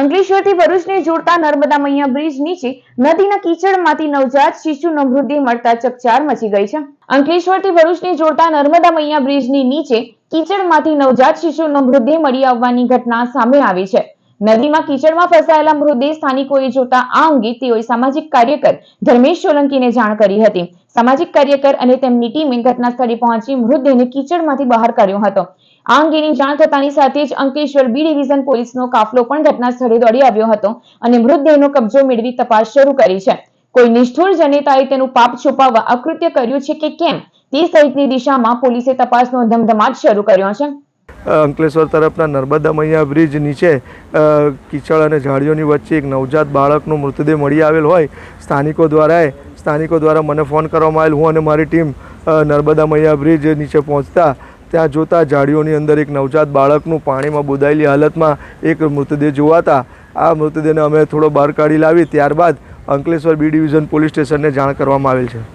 અંકલેશ્વરથી ભરૂચને જોડતા નર્મદા મૈયા બ્રિજ નીચે નદીના કીચડમાંથી નવજાત શિશુનો મૃતદેહ મળતા ચકચાર મચી ગઈ છે. અંકલેશ્વરથી ભરૂચને જોડતા નર્મદા મૈયા બ્રિજની નીચે કીચડમાંથી નવજાત શિશુનો મૃતદેહ મળી આવવાની ઘટના સામે આવી છે. નદીમાં કીચડમાં ફસાયેલા મૃતદેહ સ્થાનિકોએ જોતા આ અંગે તેઓએ સામાજિક કાર્યકર ધર્મેશ સોલંકીને જાણ કરી હતી. સામાજિક કાર્યકર અને તેમની ટીમે ઘટના સ્થળે પહોંચી મૃતદેહને કીચડમાંથી બહાર કાઢ્યો હતો. આ અંગેની જાણ થતાની સાથે જ અંકેશ્વર બી ડિવિઝન પોલીસનો કાફલો પણ ઘટના સ્થળે દોડી આવ્યો હતો અને મૃતદેહનો કબજો મેળવી તપાસ શરૂ કરી છે. કોઈ નિષ્ઠુર જનેતાએ તેનું પાપ છુપાવવા અકૃત્ય કર્યું છે કે કેમ? તે સહિતની દિશામાં પોલીસે તપાસનો ધમધમાટ શરૂ કર્યો છે. અંકલેશ્વર તરફના નર્મદા મૈયા બ્રિજ નીચે કિચડ અને ઝાડીઓની વચ્ચે એક નવજાત બાળકનો મૃતદેહ મળી આવેલ હોય. સ્થાનિકો દ્વારા સ્થાનિકો દ્વારા મને ફોન કરવામાં આવેલ. હું અને મારી ટીમ નર્મદા મૈયા બ્રિજ નીચે પહોંચતા, ત્યાં જોતા ઝાડીઓની અંદર એક નવજાત બાળકનું પાણીમાં બોદાયેલી હાલતમાં એક મૃતદેહ જોવાતા, આ મૃતદેહને અમે થોડો બહાર કાઢી લાવી. ત્યારબાદ અંકલેશ્વર બી ડિવિઝન પોલીસ સ્ટેશનને જાણ કરવામાં આવેલ છે.